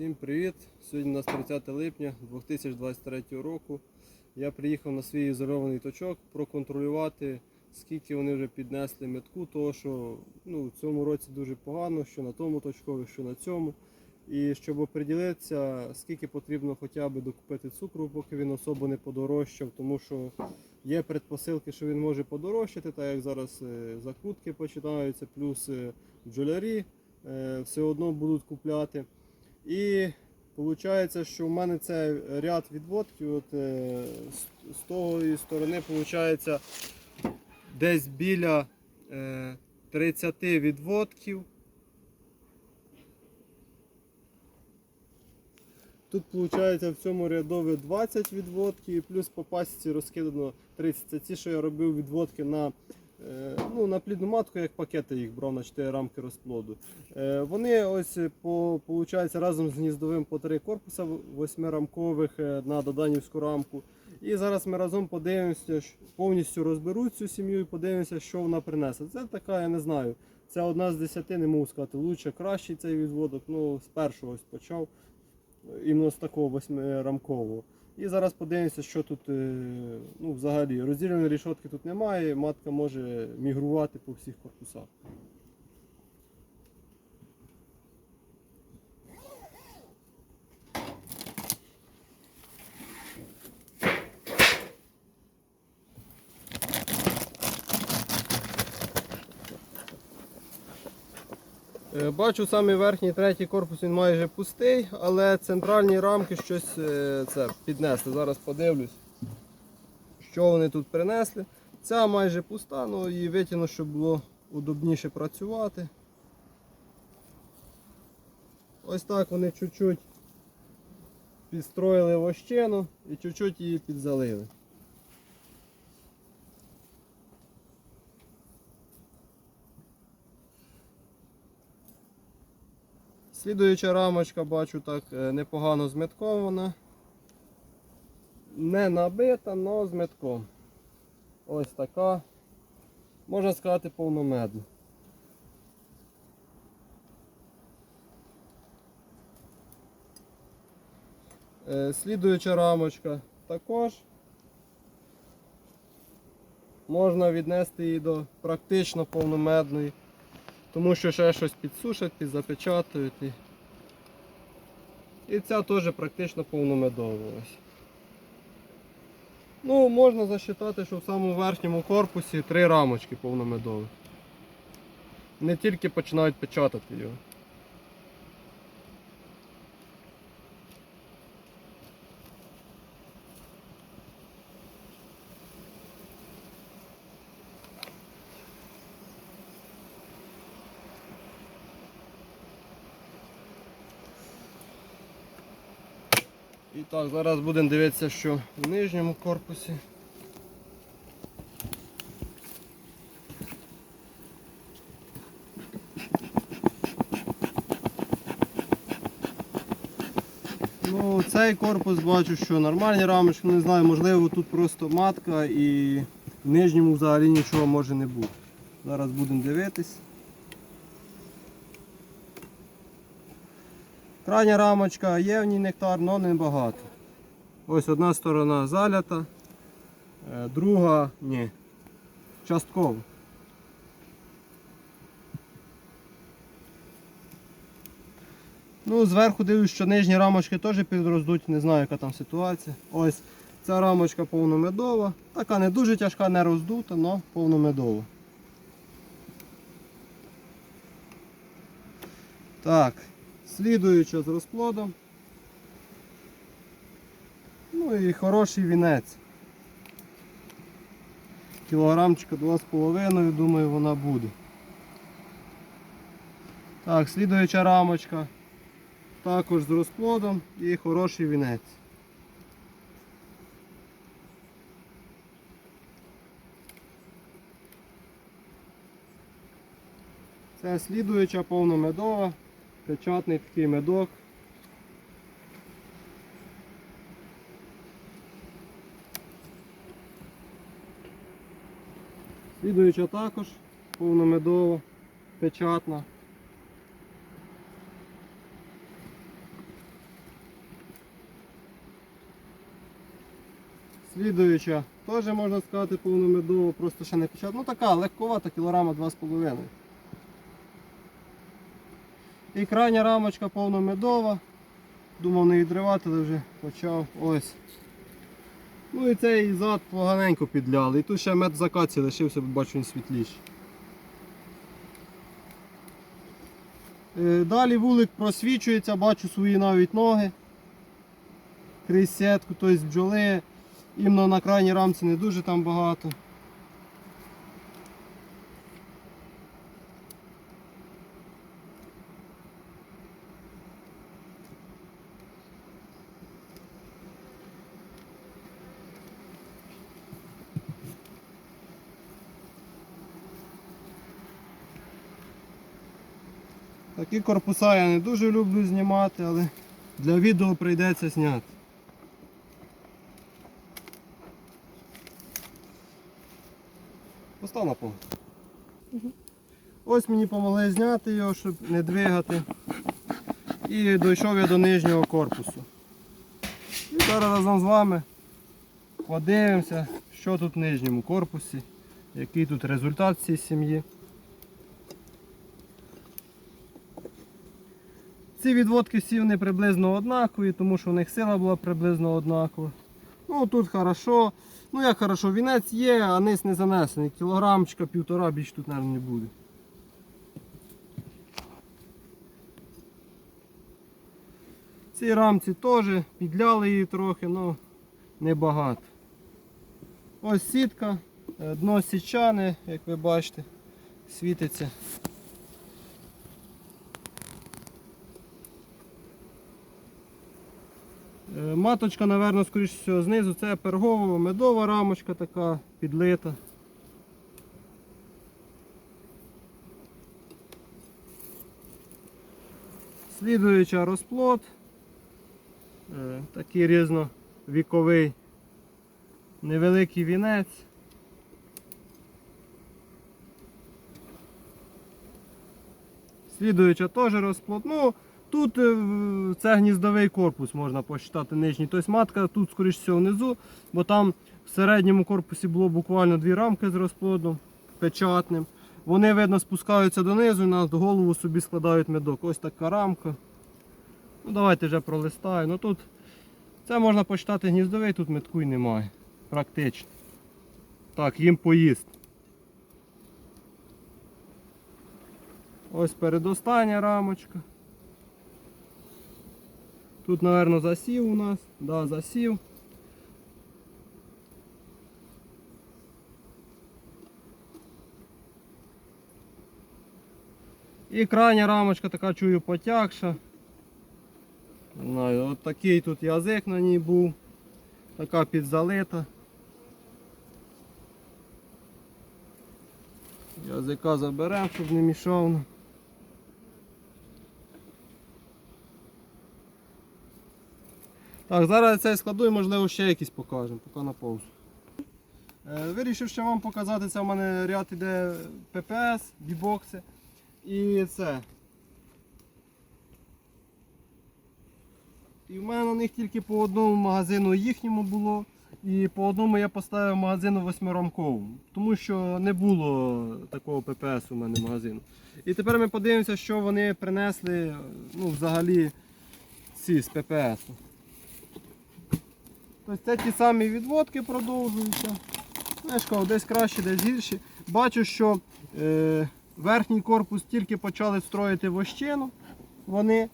Всім привіт! Сьогодні у нас 30 липня 2023 року. Я приїхав на свій ізольований точок проконтролювати, скільки вони вже піднесли метку, того що ну, в цьому році дуже погано, що на тому точкові, що на цьому. І щоб оприділитися, скільки потрібно хоча б докупити цукру, поки він особо не подорожчав, тому що є предпосилки, що він може подорожчати, так як зараз е, закрутки починаються, плюс е, бджолярі е, все одно будуть купляти. І виходить, що в мене це ряд відводків. От, е, з, тої сторони виходить десь біля е, 30 відводків. Тут виходить в цьому рядові 20 відводків і плюс по пасіці розкидано 30. Це ті, що я робив відводки на, е, ну, на плідну матку, як пакети їх брав на 4 рамки розплоду. Е, Вони ось по, виходить, разом з гніздовим по три корпуса восьмирамкових е, на доданівську рамку. І зараз ми разом подивимося, повністю розберуть цю сім'ю і подивимося, що вона принесе. Це така, я не знаю. Це одна з десяти, не можу сказати, лучше, кращий цей відводок. Ну, з першого ось почав, іменно з такого восьмирамкового. І зараз подивимося, що тут е, ну, взагалі. Розділеної рішотки тут немає, матка може мігрувати по всіх корпусах. Бачу самий верхній третій корпус він майже пустий, але центральні рамки щось е, це піднесли. Зараз подивлюсь, що вони тут принесли. Ця майже пуста, ну її витягну, щоб було удобніше працювати. Ось так вони чуть-чуть підстроїли вощину і чуть-чуть її підзалили. Слідуюча рамочка, бачу, так е, непогано зметкована. Не набита, але з метком. Ось така. Можна сказати повномедна. Е, Слідуюча рамочка також. Можна віднести її до практично повномедної. Тому що ще щось підсушать, підзапечатують. І, і ця теж практично повномедовувалась. Ну, можна засчитати, що в самому верхньому корпусі три рамочки повномедові. Не тільки починають печатати його. Так, зараз будемо дивитися, що в нижньому корпусі. Ну, цей корпус бачу, що нормальні рамочки, не знаю, можливо тут просто матка і в нижньому взагалі нічого може не бути. Зараз будемо дивитись. Крайня рамочка є в ній нектар, але не багато. Ось одна сторона залята, е, друга ні. Частково. Ну, зверху дивлюсь, що нижні рамочки теж підроздуть, не знаю, яка там ситуація. Ось ця рамочка повномедова. Така не дуже тяжка, не роздута, але повномедова. Так, слідуюча з розплодом. Ну і хороший вінець. Кілограмчика 2,5, думаю, вона буде. Так, слідуюча рамочка. Також з розплодом і хороший вінець. Це слідуюча повномедова, печатний такий медок. Слідуюча також повномедово, печатна. Слідуюча теж можна сказати повномедово, просто ще не печатна. Ну така легковата кілограма 2,5. І крайня рамочка повномедова. Думав не відривати, але вже почав. Ось. Ну і цей зад поганенько підляли. І тут ще мед закаці лишився, бачу він світліший. Е, Далі вулик просвічується, бачу свої навіть ноги. Крізь сітку, тобто бджоли. Іменно на крайній рамці не дуже там багато. Такі корпуса я не дуже люблю знімати, але для відео прийдеться зняти. Постав на пол. Ось мені допомогли зняти його, щоб не двигати. І дійшов я до нижнього корпусу. І зараз разом з вами подивимося, що тут в нижньому корпусі, який тут результат цієї сім'ї. Ці відводки всі вони приблизно однакові, тому що в них сила була приблизно однакова. Ну тут хорошо. Ну як хорошо, вінець є, а низ не занесений. Кілограмчика, півтора більш тут, мабуть, не буде. В цій рамці теж підляли її трохи, але небагато. Ось сітка, е, дно січане, як ви бачите, світиться. Е, Маточка, напевно, скоріш всього, знизу це пергова медова рамочка така підлита. Слідуюча розплод. Е, Такий різновіковий невеликий вінець. Слідуюча теж розплод. Ну, Тут е, це гніздовий корпус, можна посчитати нижній. Тобто матка тут, скоріш всього, внизу, бо там в середньому корпусі було буквально дві рамки з розплодом печатним. Вони, видно, спускаються донизу і на голову собі складають медок. Ось така рамка. Ну, Давайте вже пролистаю. Ну, тут це можна посчитати гніздовий, тут метку й немає. Практично. Так, їм поїзд. Ось передостання рамочка. Тут, мабуть, засів у нас. Да, засів. І крайня рамочка така чую потягша. Не знаю, от такий тут язик на ній був. Така підзалита. Язика заберемо, щоб не мішав. Так, зараз цей складу і можливо ще якісь покажемо, поки на паузу. Е, Вирішив ще вам показати, це в мене ряд іде ППС, бібокси. І це. І в мене на них тільки по одному магазину їхньому було. І по одному я поставив магазину восьмирамковому, тому що не було такого ППС у мене магазину. І тепер ми подивимося, що вони принесли ну, взагалі ці з ППС. Тобто це ті самі відводки продовжуються. Знаєш, десь краще, десь гірше. Бачу, що е, верхній корпус тільки почали строїти вощину вони,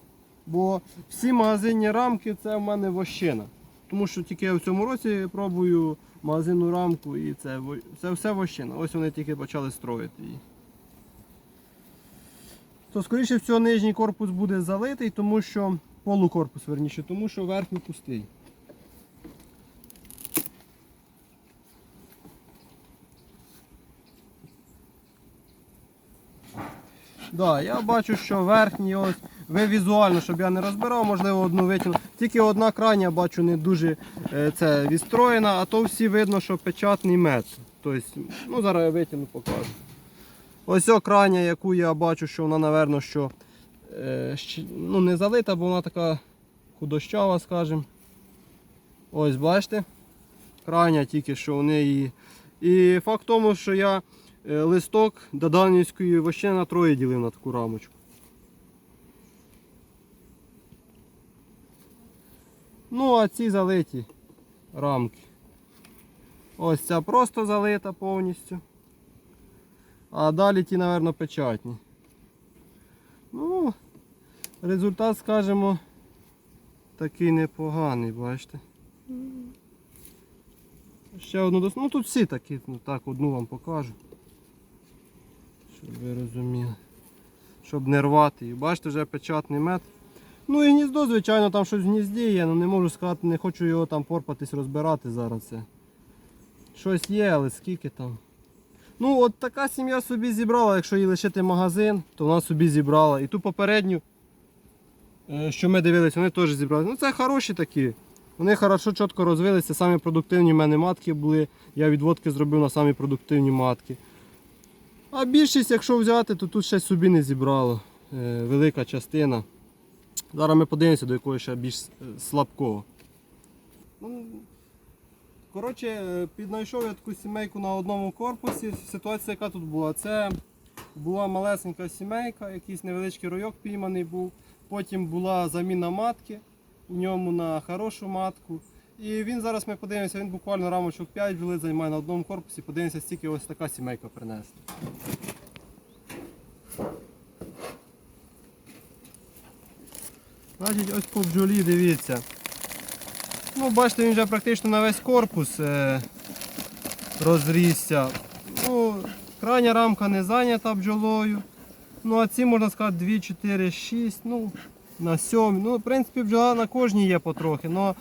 бо всі магазинні рамки це в мене вощина. Тому що тільки я в цьому році пробую магазинну рамку і це, це все вощина. Ось вони тільки почали строїти її. То скоріше всього нижній корпус буде залитий, тому що полукорпус верніше, тому що верхній пустий. Да, я бачу, що верхній ось. Ви візуально, щоб я не розбирав, можливо, одну витягну. Тільки одна крайня бачу не дуже е, це відстроєна, а то всі видно, що печатний мед. Тобто, ну зараз я витягну, покажу. Ось о крайня, яку я бачу, що вона, напевно, що е, ну, не залита, бо вона така худощава, скажімо. Ось бачите. крайня, тільки що вони її. І факт тому, що я листок до Данівської на троє ділив на таку рамочку. Ну, а ці залиті рамки. Ось ця просто залита повністю. А далі ті, мабуть, печатні. Ну, результат, скажімо, такий непоганий, бачите. Ще одну дос... Ну тут всі такі, ну так, одну вам покажу. Щоб ви розуміли. Щоб не рвати їх. Бачите, вже печатний мед. Ну і гніздо, звичайно, там щось в гнізді є, але не можу сказати, не хочу його там порпатись, розбирати зараз. Щось є, але скільки там. Ну, от така сім'я собі зібрала, якщо їй лишити магазин, то вона собі зібрала. І ту попередню, е, що ми дивилися, вони теж зібрали. Ну це хороші такі. Вони хорошо, чітко розвилися, самі продуктивні в мене матки були. Я відводки зробив на самі продуктивні матки. А більшість, якщо взяти, то тут ще собі не зібрало. Е, Велика частина. Зараз ми подивимося до якогось ще більш е, слабкого. Ну, Коротше, е, піднайшов я таку сімейку на одному корпусі. Ситуація, яка тут була, це була малесенька сімейка, якийсь невеличкий ройок пійманий був. Потім була заміна матки у ньому на хорошу матку. І він зараз ми подивимося, він буквально рамочок 5 бджоли займає на одному корпусі. Подивимося, стільки ось така сімейка принесла. Значить, ось по бджолі, дивіться. Ну, бачите, він вже практично на весь корпус е, розрісся. Ну, крайня рамка не зайнята бджолою. Ну, а ці можна сказати 2, 4, 6, ну, на 7. Ну, в принципі, бджола на кожній є потрохи. Но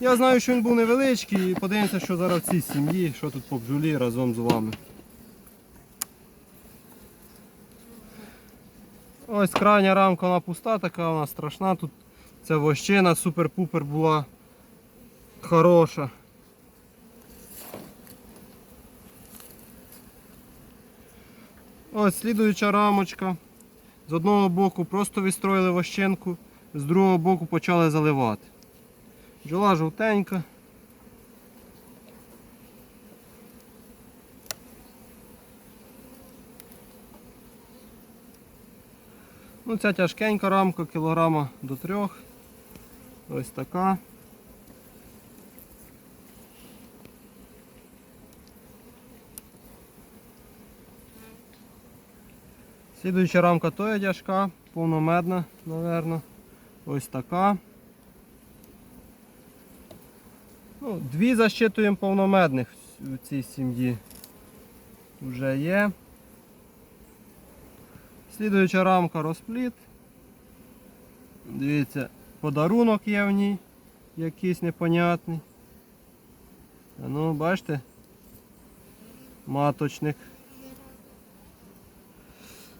я знаю, що він був невеличкий і подивимося, що зараз в цій сім'ї, що тут по бджолі разом з вами. Ось крайня рамка вона пуста, така вона страшна. Тут ця вощина супер-пупер була хороша. Ось слідуюча рамочка. З одного боку просто відстроїли вощинку, з другого боку почали заливати. Бджола жовтенька. Ну, ця тяжкенька рамка, кілограма до трьох. Ось така. Слідуюча рамка то є тяжка, повномедна, мабуть. Ось така. Ну, дві засчитуємо повномедних в цій сім'ї. Вже є. Слідуюча рамка розпліт. Дивіться, подарунок є в ній, якийсь непонятний. Ну, бачите? Маточник.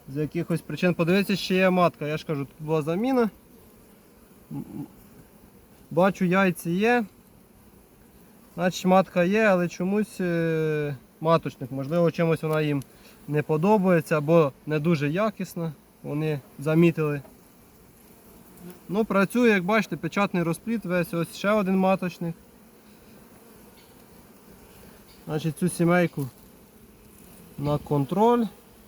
З якихось причин. Подивіться, ще є матка. Я ж кажу, тут була заміна. Бачу, яйці є. Значить матка є, але чомусь е, маточник. Можливо, чимось вона їм не подобається або не дуже якісна. Вони замітили. Ну, працює, як бачите, печатний розпліт весь, ось ще один маточник. Значить, цю сімейку на контроль.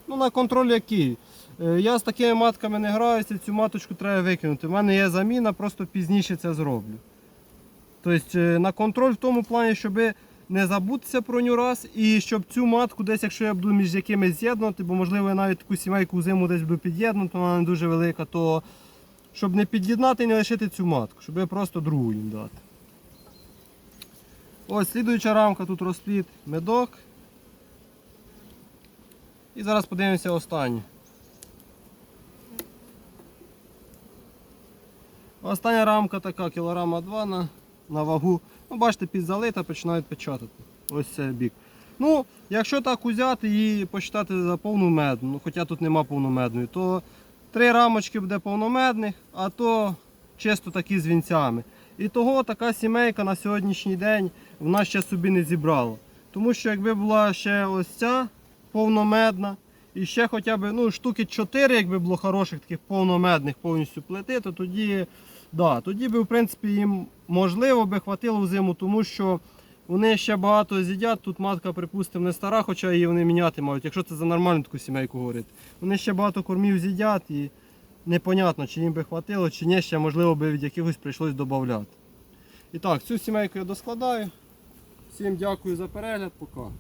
Ну, на контроль який? Е, Я з такими матками не граюся, цю маточку треба викинути. У мене є заміна, просто пізніше це зроблю. Тобто е, на контроль в тому плані, щоб не забутися про нього раз і щоб цю матку десь, якщо я буду між якимись з'єднувати, бо можливо я навіть таку сімейку зиму десь буду під'єднувати, вона не дуже велика, то щоб не під'єднати і не лишити цю матку, щоб просто другу їм дати. Ось слідуюча рамка, тут розпліт медок. І зараз подивимося останню. Остання рамка така, кілограма 2 на, на вагу. Ну, бачите, підзалита, починають печатати. Ось цей бік. Ну, якщо так узяти і посчитати за повну медну, ну, хоча тут нема повномедної, то три рамочки буде повномедних, а то чисто такі з вінцями. І того така сімейка на сьогоднішній день вона ще собі не зібрала. Тому що якби була ще ось ця повномедна, і ще хоча б ну, штуки 4, якби було хороших таких повномедних повністю плити, то тоді, да, тоді би в принципі їм можливо би хватило в зиму, тому що Вони ще багато з'їдять, тут матка, припустимо, не стара, хоча її вони міняти мають, якщо це за нормальну таку сімейку говорити. Вони ще багато кормів з'їдять і непонятно, чи їм би хватило, чи ні, ще можливо би від якихось прийшлось додати. І так, цю сімейку я доскладаю. Всім дякую за перегляд, пока.